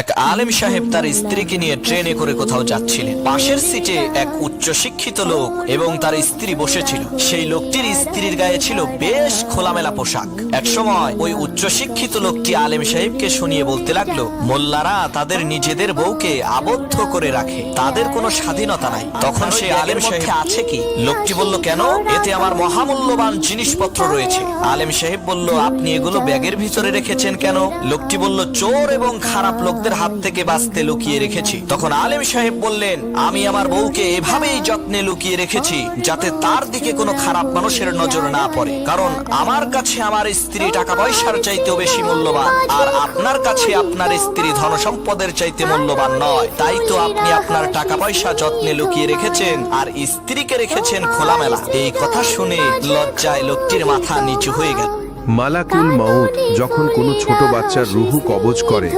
এক আলেম সাহেব তার স্ত্রীকে নিয়ে ট্রেনে করে কোথাও যাচ্ছিলেন। পাশের সিটে এক উচ্চ শিক্ষিত লোক এবং তার স্ত্রী বসেছিল। সেই লোকটির স্ত্রীর গায়ে ছিল বেশ খোলামেলা পোশাক। এক সময় ওই উচ্চ শিক্ষিত লোকটি আলেম সাহেবকে শুনিয়ে বলতে লাগল, মোল্লারা তাদের নিজেদের বউকে আবদ্ধ করে রাখে। তাদের কোনো স্বাধীনতা নাই। তখন সেই আলেম সাহেব, আছে কি? লোকটি বলল, কেন? এতে আমার মহামূল্যবান জিনিসপত্র রয়েছে। আলেম সাহেব বলল, আপনি এগুলো ব্যাগের ভিতরে রেখেছেন কেন? লোকটি বলল, চোর এবং খারাপ লোকদের হাত থেকে বাঁচতে লুকিয়ে রেখেছি। তখন আলেম সাহেব বললেন, আমি আমার বউকে এভাবেই যত্নে লুকিয়ে রেখেছি, যাতে তার দিকে কোনো খারাপ মানুষের নজর না পড়ে। কারণ আমার কাছে আমার স্ত্রী টাকা পয়সার চাইতেও বেশি মূল্যবান, আর আপনার কাছে আপনার স্ত্রী ধন সম্পদের চাইতে মূল্যবান নয়। তাই তো আপনি আপনার টাকা পয়সা যত্নে লুকিয়ে রেখেছেন, আর স্ত্রীকে রেখেছেন খোলামেলা। এই কথা শুনে লজ্জায় লোকটির মাথা নিচু হয়ে গেল। মালাকুল মাউত যখন কোনো ছোট বাচ্চার রুহু কবজ করে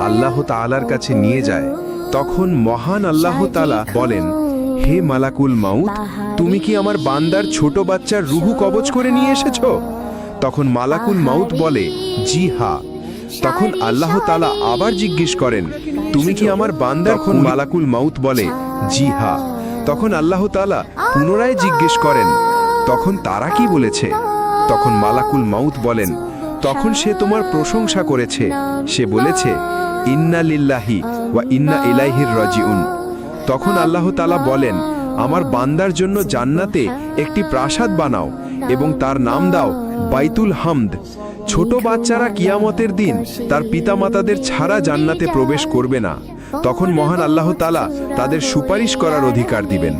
আল্লাহ তালার কাছে নিয়ে যায় তখন মহান আল্লাহ তালা বলেন হে মালাকুল মাউত তুমি কি আমার বান্দার ছোট বাচ্চার রুহু কবজ করে নিয়ে এসেছ? তখন মালাকুল মাউত বলে জি হা। তখন আল্লাহ তালা আবার জিজ্ঞেস করেন তুমি কি আমার বান্দার খন মালাকুল মাউত? বলে জি হা। তখন আল্লাহ তাআলা পুনরায় জিজ্ঞেস করেন তখন তারা কি বলেছে? তখন মালাকুল মাউত বলেন, তখন সে তোমার প্রশংসা করেছে। সে বলেছে, ইন্না লিল্লাহি ওয়া ইন্না ইলাইহির রাজিউন। তখন আল্লাহ তালা বলেন, আমার বান্দার জন্য জান্নাতে একটি প্রাসাদ বানাও এবং তার নাম দাও বাইতুল হামদ। ছোট বাচ্চারা কিয়ামতের দিন তার পিতামাতাদের ছাড়া জান্নাতে প্রবেশ করবে না। তখন মহান আল্লাহ তাআলা তাদের সুপারিশ করার অধিকার দিবেন।